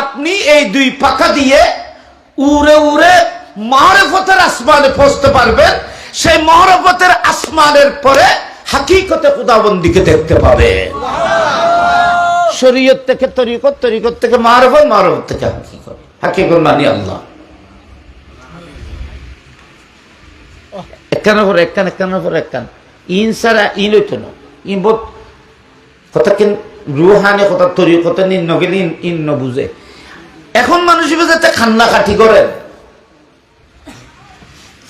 আপনি এই দুই পাকা দিয়ে উড়ে উড়ে মহরফতের আসমানে পৌঁছতে পারবেন। সেই মহরফতের আসমানের পরে হাকিকতে খুদাবন্দিকে দেখতে পাবে শরীয়ত থেকে তরিকত তরিকত থেকে মারফত মারফত থেকে হাকিকত হাকিকত মানি আল্লাহ। একখানের পর একখান একখানের পর একখান। ইন সারা ইন হইতো না। ইন বোধ কথা কিন রুহানি কথা, তরি কথা নিন নগেলে ইন ইন বুঝে। এখন মানুষ যাতে খান্না কাঠি করে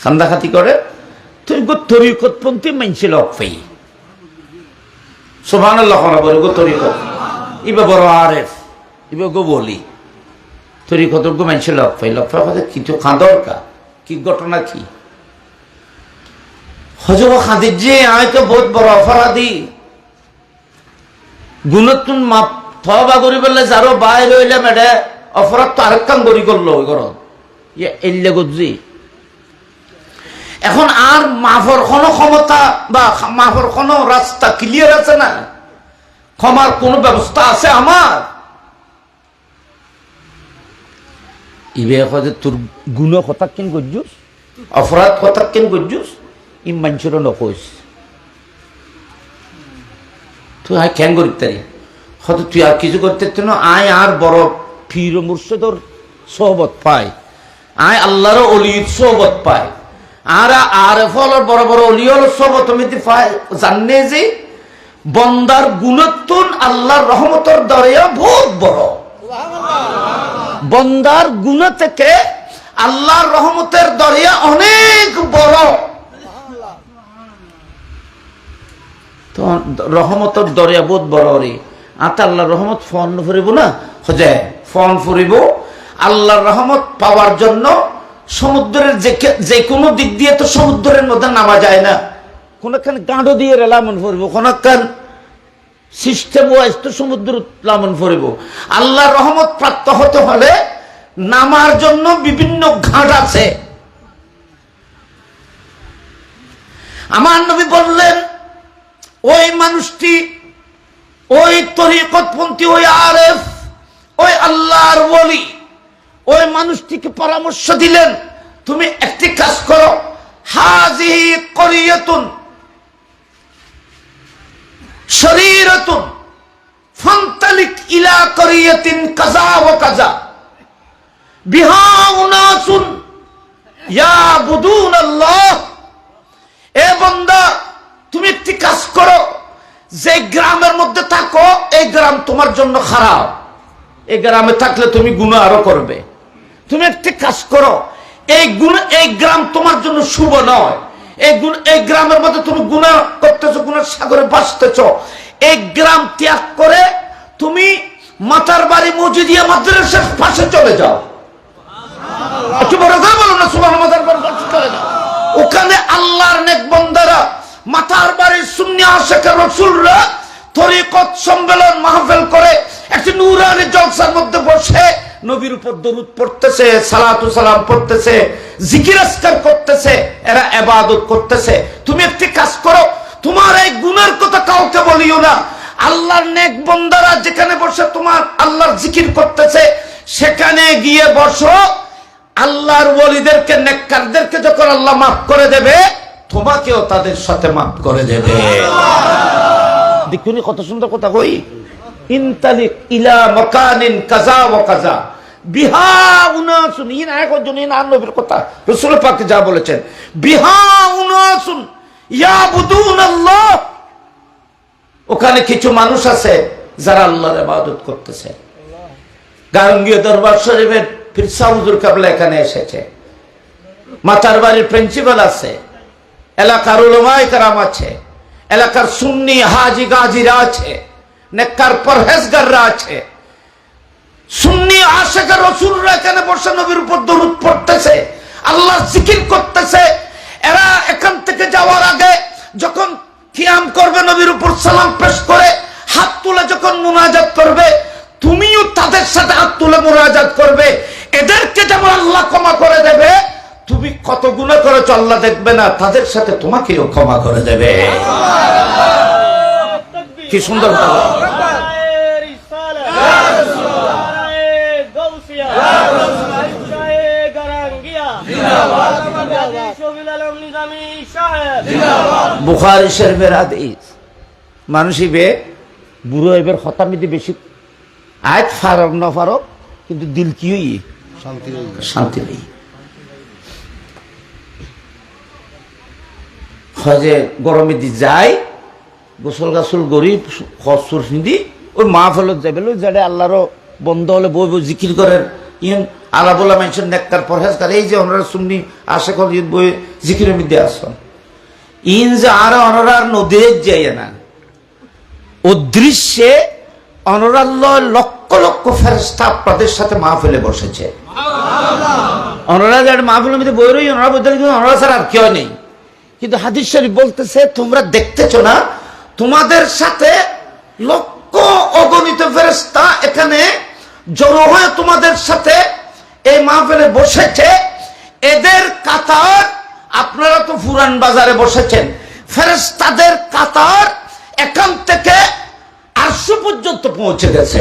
খান্দা খাতি করে তরিকতপন্থী মানছে লক পাই সোভান বলে গো তরিকত ইবা বড় আরেফ, ইবা গো বলি। তরিকত গো মানছে লক পাই লক পাই কথা কিছু খাঁদর কা কি ঘটনা কি? হজব খাদির যে আয় তো বহুত বড় অপরাধী। গুণতুন মাপ, থবা করি বললে যারো বাইরে হইলে মেডে অপরাধ তো আরেক কাম করি করল ওই ইয়ে এল্লে গজি এখন আর মাফর কোনো ক্ষমতা বা মাফর কোনো রাস্তা ক্লিয়ার আছে না? ক্ষমার কোনো ব্যবস্থা আছে আমার ইবে হয়তো তোর গুণ কথা কিন গজ্জুস অপরাধ কথা কিন গজ্জুস ই মানুষের নকইস তুই আয় কেন করতে হয়তো তুই আর কিছু করতে না, আয় আর বড় ও মুর্শিদর সোহবত পায়। আয় আল্লাহর অলির সোহবত পায়। আর আর ফলর বড় বড় অলিয়র সোহবত মিতি পায়। জানে যে বন্দার গুণত্বন আল্লাহর রহমতর দরিয়া বহুত বড়। বন্দার গুণ থেকে আল্লাহর রহমতের দরিয়া অনেক বড়। তো রহমতর দরিয়া বহুত বড় রে আত আল্লাহর রহমত ফোন ফুরিব না? হজে ফোন ফুরিব। আল্লাহর রহমত পাওয়ার জন্য সমুদ্রের যে যে কোনো দিক দিয়ে তো সমুদ্রের মধ্যে নামা যায় না। কোনখান গাঁড়ো দিয়ে লামন ফুরিব, কোনখান সিস্টেম ওয়াইজ তো সমুদ্র লামন ফুরিব। আল্লাহর রহমত প্রাপ্ত হতে হলে নামার জন্য বিভিন্ন ঘাট আছে। আমার নবী বললেন ওই মানুষটি, ওই তরিকতপন্থী, ওই আরেফ, ওই আল্লাহর বলি ওই মানুষটিকে পরামর্শ দিলেন, তুমি একটি কাজ করো, হাজিহি করিয়তুন, শরীরতুন, ফান্তালিক ইলা করিয়তিন কাজা ও কাজা বিহা উনাসুন ইয়াবুদুন আল্লাহ এ বন্দা তুমি একটি কাজ করো, যে গ্রামের মধ্যে থাকো, এই গ্রাম তোমার জন্য খারাপ। এই গ্রামে থাকলে তুমি গুণ আরও করবে। তুমি একটি কাজ করো, এই গুণ, এই গ্রাম তোমার জন্য শুভ নয়। এই গুণ, এই গ্রামের মধ্যে তুমি গুণা করতেছো, গুণের সাগরে বাঁচতেছ এই গ্রাম ত্যাগ করে তুমি মাতার বাড়ি মসজিদিয়া মাদ্রাসার পাশে চলে যাও। একটু বড় করে বলো না সুবাহ মাতার বাড়ির চলে যাও। ওখানে আল্লাহর নেক বন্দারা মাথার বাড়ির শূন্য আশেখের রসুলরা তরিকত সম্মেলন মাহফিল করে একটি নুরানি জলসার মধ্যে বসে নবীর উপর দরুদ পড়তেছে, সালাতু সালাম পড়তেছে, জিকির আসকার করতেছে, এরা এবাদত করতেছে। তুমি একটি কাজ করো, তোমার এই গুণের কথা কাউকে বলিও না। আল্লাহর নেক বন্দারা যেখানে বসে তোমার আল্লাহর জিকির করতেছে, সেখানে গিয়ে বসো। আল্লাহর ওলিদেরকে, নেককারদেরকে যখন আল্লাহ মাফ করে দেবে তোমাকেও তাদের সাথে মাফ করে দেবে। দেখুনি কত সুন্দর কথা কই? ইনতালিক ইলা মকানিন কাজা কাজা। বিহা উনাসুন ইন এক জন ইন আর নবীর কথা। রাসূল পাক যা বলেছেন। বিহা উনাসুন, ইয়াবুদুন আল্লাহ। ওখানে কিছু মানুষ আছে যারা আল্লাহর ইবাদত করতেছে। গাঙ্গীয় দরবার শরীফের ফিরসা হুজুর কাবলা এখানে এসেছে। মাতার বাড়ির প্রিন্সিপাল আছে। এলাকার উলমায় কারাম আছে, এলাকার সুন্নি হাজি গাজিরা আছে, নেককার পরহেজগাররা আছে। সুন্নি রসুলরা এখানে নবীর উপর দরুদ পড়তেছে আল্লাহ জিকির করতেছে। এরা এখান থেকে যাওয়ার আগে যখন কিয়াম করবে, নবীর উপর সালাম পেশ করে, হাত তুলে যখন মুনাজাত করবে, তুমিও তাদের সাথে হাত তুলে মোনাজাত করবে। এদেরকে যেমন আল্লাহ ক্ষমা করে দেবে তুমি কত গুণা করে চল্লা দেখবে না তাদের সাথে তোমাকেও ক্ষমা করে দেবে। কি সুন্দর বুখারি শরীফের আদিস মানুষই বে বুড়ো এবার হতামিদি বেশি আয় ফারক না ফারক কিন্তু দিল কি শান্তি শান্তি নেই হজে গরমে দি যায়, গোসল গাছল গরি খসুর হিন্দি ওই মা ফলত যাবে ওই যারে আল্লাহরও বন্ধ হলে বই বই জিকির করেন ইন আল্লাহ বলা মানুষের নেককার পরহেজকার এই যে ওনারা সুমনি আশে কল বই জিকিরের মধ্যে আসন। ইন যে আর ওনারা নদীর যাই না। অদৃশ্যে অনরাল্লয় লক্ষ লক্ষ ফেরস্তা আপনাদের সাথে মাহফিলে বসেছে। অনরা যার মাহফিলের মধ্যে বই রই, অনরা বলতে অনরা ছাড়া আর কেউ নেই। কিন্তু হাদিস শরীফ বলতেছে, তোমরা দেখতেছ না? তোমাদের সাথে লক্ষ অগণিত ফেরেস্তা এখানে জড়ো হয়ে তোমাদের সাথে এই মাহফিলে বসেছে। এদের কাতার, আপনারা তো ফুরান বাজারে বসেছেন। ফেরেস্তাদের কাতার এখান থেকে আটশো পর্যন্ত পৌঁছে গেছে।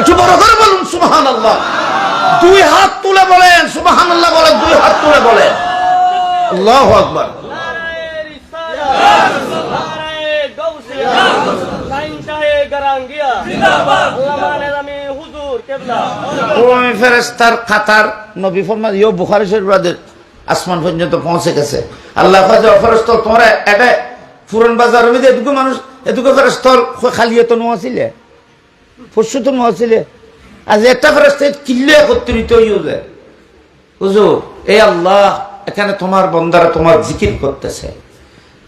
একটু বড় করে বলুন সুবাহান আল্লাহ দুই হাত তুলে বলেন সুবাহান আল্লাহ বলেন, দুই হাত তুলে বলেন। আল্লাহ আকবর। ফেরেস্তার খাতার নবী ইয়ো বুখারি শরীফের আসমান পর্যন্ত পৌঁছে গেছে। আল্লাহ ফেরস্ত তোমরা এটা ফুরন বাজার এটুকু মানুষ এটুকু ফেরস্তর খালি তো নোয়াছিলে পরশু তো নোয়াছিলে আজ একটা ফেরস্ত কিল্লে একত্রিত যায় হুজুর এই আল্লাহ এখানে তোমার বন্দারা তোমার জিকির করতেছে।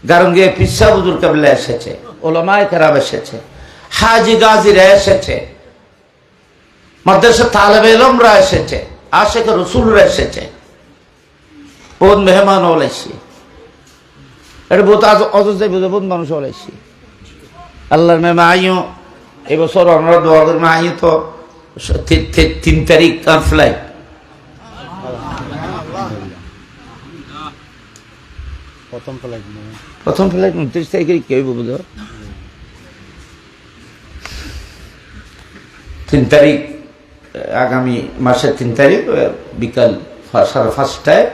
গারঙ্গে পিসা বুজুর কাবলা এসেছে, ওলামায় খারাপ এসেছে, হাজি গাজিরা এসেছে মাদ্রাসা তালেব এলমরা এসেছে, আশেখ রসুলরা এসেছে। বহুত মেহমান ওলাইছি এটা বহুত অযোধ্যায় বুঝে বহুত মানুষ ওলাইছি আল্লাহর মেমা আইও এবছর আমরা দোয়া করব আইও তো তিন তারিখ আর ফ্লাইট প্রথম ফ্লাইট নেই। প্রথম ফ্লাইট উনত্রিশ তারিখে কেউ বুঝ তিন তারিখ, আগামী মাসের তিন তারিখ বিকাল সাড়ে পাঁচটায়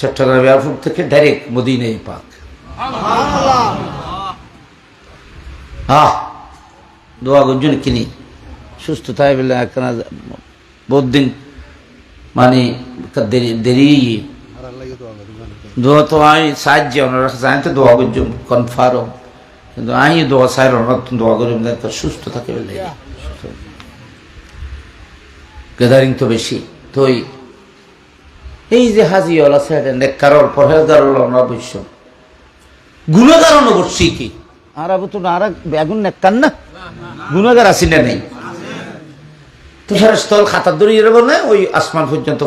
চট্টগ্রাম এয়ারপোর্ট থেকে ডাইরেক্ট মদিনাই পাক হ্যাঁ দোয়া কিনি। সুস্থ থাই বলে একখানা বহুত দিন মানে দেরি দেরি আর আল্লাহ তো আগে দিবেন দোয়া তো আমি সাহায্য ওনারা জানি তো দোয়া করছি কনফার্ম কিন্তু আমি দোয়া সাহের ওনার দোয়া করি সুস্থ থাকে বলে। গ্যাদারিং তো বেশি তো ওই এই যে হাজি ওলা সাইডে নেককারর পরহেজগার ওলা বৈশ্য। গুণাগার বসছি কি? আর আবু তো আর বেগুন নেককার না? গুণাগার আসি না নেই? তুষার স্থল খাতার দড়ি এর বলে ওই আসমান পর্যন্ত তো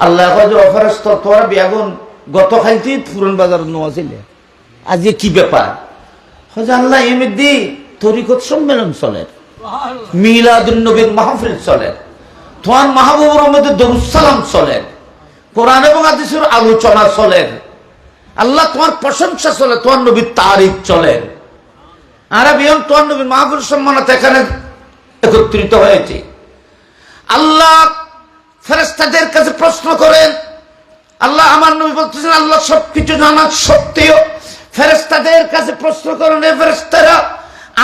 আল্লাহ যে অফার স্থল তোরা বেগুন গত খাইতে ফুরন বাজার নোয়াছিলে আজকে কি ব্যাপার? হজ আল্লাহ এমনি তরিকত সম্মেলন চলে। মিলাদুন নবীর মাহফিল চলে। তোমার মাহবুবুর মধ্যে দরুসালাম চলে। কোরআন এবং আদিসের আলোচনা চলে। আল্লাহ তোমার প্রশংসা চলে তোমার নবীর তারিখ চলে। আর বিয়ন তোমার নবীর মাহফিল সম্মানত এখানে একত্রিত হয়েছে। আল্লাহ ফেরেস্তাদের কাছে প্রশ্ন করেন, আল্লাহ আমার নবী বলতেছেন, আল্লাহ সবকিছু জানার সত্ত্বেও ফেরেস্তাদের কাছে প্রশ্ন করেন ফেরেস্তারা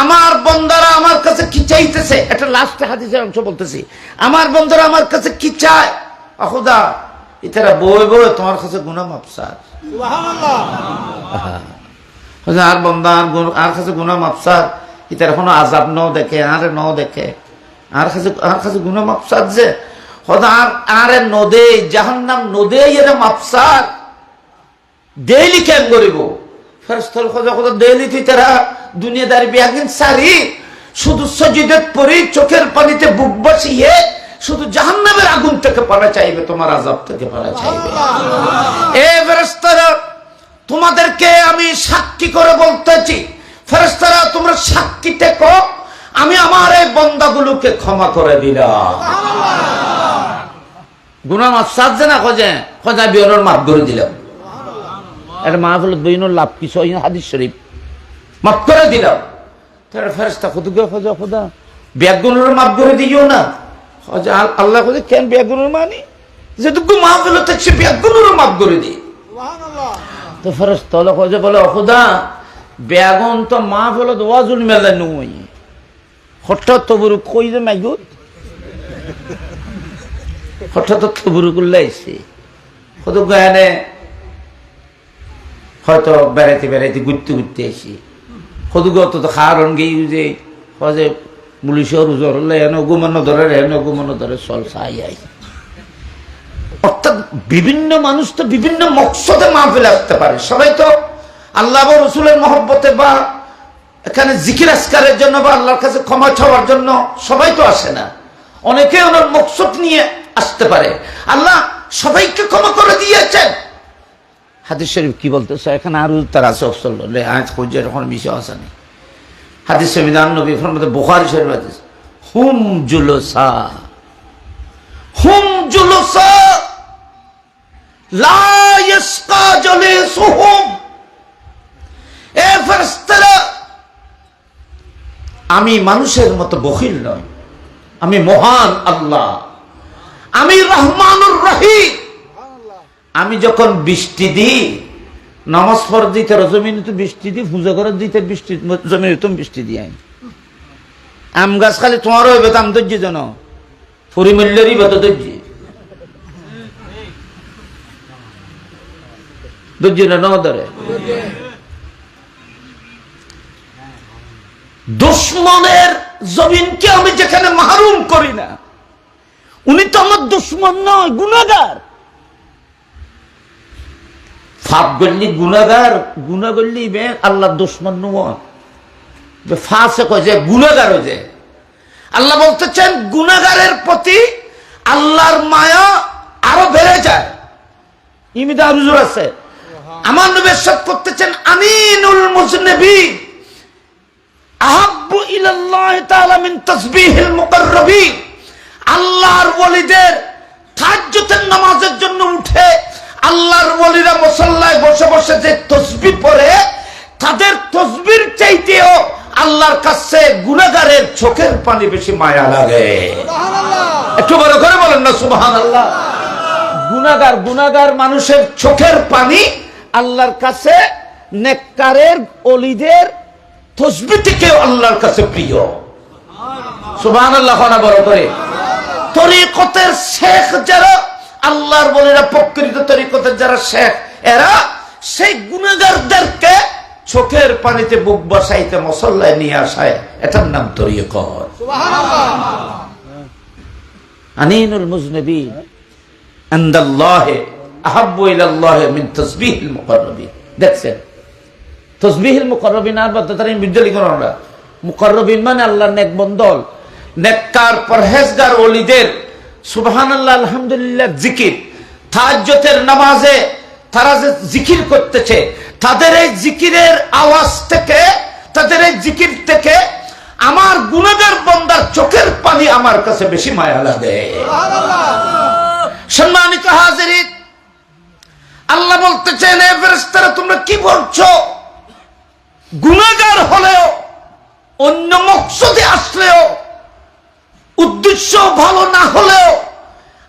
আমার বন্দারা আমার কাছে কি চাইতেছে? এটা লাস্টে হাদিসের অংশ বলতেছি। আমার বন্দারা আমার কাছে কি চায়? অহুদা ইতারা বই বই তোমার কাছে গুনাম আফসার হচ্ছে আর বন্দা, আর আর কাছে গুনাম আফসার ইতার কোনো আজাব ন দেখে আরে ন দেখে। আর কাছে আর কাছে গুনাম আফসার যে হদা আরে নদে নদে ডেইলি কেন করিব। খোঁজা ডেইলি তুই তারা দুনিয়াদারি সারি। শুধু পরি, চোখের পানিতে বুক বসিয়ে শুধু জাহান্নামের আগুন থেকে পালা চাইবে, তোমার আজাব থেকে পালা চাইবে। এ তোমাদেরকে আমি সাক্ষী করে বলতেছি। ফেরেস্তারা তোমরা সাক্ষী টেকো আমি আমার এই বন্দাগুলোকে ক্ষমা করে দিলাম। গুনাম আফসাদ যে না খোঁজে খোঁজা বিয়নের মাফ করে দিলাম। এটা মাহফিলত বইনের লাভ কিছু হয় হাদিস শরীফ। মাফ করে দিলাম। তারা ফেরেস্তা খুদুকে খোঁজা খোদা। ব্যাগুনের মাফ করে দিও না। খোঁজা আল- আল্লাহ খোঁজে কেন ব্যাগুনের মানি? যেটুকু মাহফিলত সে ব্যাগুনের মাফ করে দিই। তো ফেরস তলে কয়ে যে বলে অখুদা বেগুন তো মা ফেলো ওয়াজুল মেলা নুই হঠাৎ তো বুড়ো কই যে মাইগুত হঠাৎ করলে আইসি কত গানে হয়তো বেড়াইতে বেড়াইতে ঘুরতে ঘুরতে আসি সদুগত তো খারণ গেই যে হজে মুলিশর উজর হলে এনে গুমানো ধরে এনে গুমানো ধরে চল চাই আই। অর্থাৎ বিভিন্ন মানুষ তো বিভিন্ন মকসদে মাহফিলে আসতে পারে। সবাই তো আল্লাহ রসুলের মহব্বতে বা এখানে জিকির আসকারের জন্য বা আল্লাহর কাছে ক্ষমা চাওয়ার জন্য সবাই তো আসে না। অনেকে ওনার মকসদ নিয়ে আসতে পারে। আল্লাহ সবাইকে ক্ষমা করে দিয়েছেন। হাদিস শরীফ কি এখানে আরও তার আছে অফসল আজ খুঁজে এরকম বিষয় আছে না? হাদিস নবী শরীফ হুম জুলসা। হুম লা আমি মানুষের মতো বখিল নয় আমি মহান আল্লাহ। আমি রহমানুর রহিম। আমি যখন বৃষ্টি দিই, নামাজ পর দিতে জমিনে তো বৃষ্টি দিই, পূজা করার দিতে বৃষ্টি, জমিনে বৃষ্টি দিই আমি। আম গাছ খালি তোমারও হইবে তো আম ধৈর্য যেন। পরিমূল্যেরই বেত ধৈর্য ধৈর্য ন ধরে? দুশ্মনের জমিনকে আমি যেখানে মাহরুম করি না উনি তো আমার দুশ্মন নয়, গুণাগার। ফাপ গল্লি গুণাগার, গুণা গল্লি বে আল্লাহ দুশ্মন নয়। ফাঁসে কয় গুণাগার যে। আল্লাহ বলতেছেন, গুণাগারের প্রতি আল্লাহর মায়া আরও বেড়ে যায়। ইমিদা রুজুর আছে। আমার নবী সব করতেছেন, আমিনুল মুজনবী আহাব্বু ইলাল্লাহ তাআলা মিন তাসবিহিল মুকাররবিন। আল্লাহর ওলিদের তাহাজ্জুদের নামাজের জন্য উঠে আল্লাহর ওলিরা মুসল্লায় বসে বসে যে তসবি পড়ে তাদের তসবির চাইতেও আল্লাহর কাছে গুনাহগারের চোখের পানি বেশি মায়া লাগে। একটু বড় করে বলেন না সুবহানাল্লাহ। গুনাগার গুনাগার মানুষের চোখের পানি আল্লাহর কাছে নেককারের অলিদের তসবি থেকেও আল্লাহর কাছে প্রিয়। সুবহান আল্লাহ বড় করে। তরিকতের শেখ যারা, আল্লাহর বলিরা প্রকৃত তরিকতের যারা শেখ, এরা সেই গুণাগারদেরকে চোখের পানিতে বুক বসাইতে মশল্লায় নিয়ে আসায়। এটার নাম তরিকত। আনিনুল আর মানে আল্লাহর নেক বন্দল নেককার পরহেজগার ওলিদের, সুবহানাল্লাহ, আলহামদুলিল্লাহ, জিকির। তাহাজ্জুদের নামাজে তারা যে জিকির করতেছে, তাদের এই জিকিরের আওয়াজ থেকে, তাদের এই জিকির থেকে আমার গুণাগার বন্দার চোখের পানি আমার কাছে বেশি মায়া লাগে। সম্মানিত হাজিরিন, আল্লাহ বলতেছেন, এ ফেরেশতারা, তোমরা কি বলছো? গুণাগার হলেও, অন্য মকসদে আসলেও উদ্দেশ্য ভালো না হলেও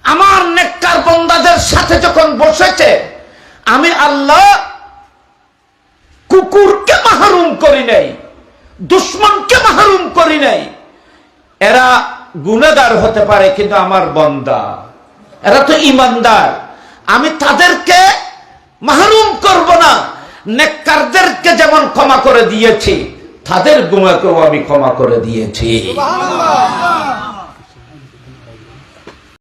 আমার নেককার বন্দাদের সাথে যখন বসেছে, আমি আল্লাহ কুকুরকে মাহরুম করি নাই, দুশ্মনকে মাহরুম করি নাই। এরা গুণাগার হতে পারে কিন্তু আমার বন্দা। এরা তো ইমানদার। আমি তাদেরকে মাহরুম করব না। নেককারদেরকে যেমন ক্ষমা করে দিয়েছি তাদের গুণাকেও আমি ক্ষমা করে দিয়েছি।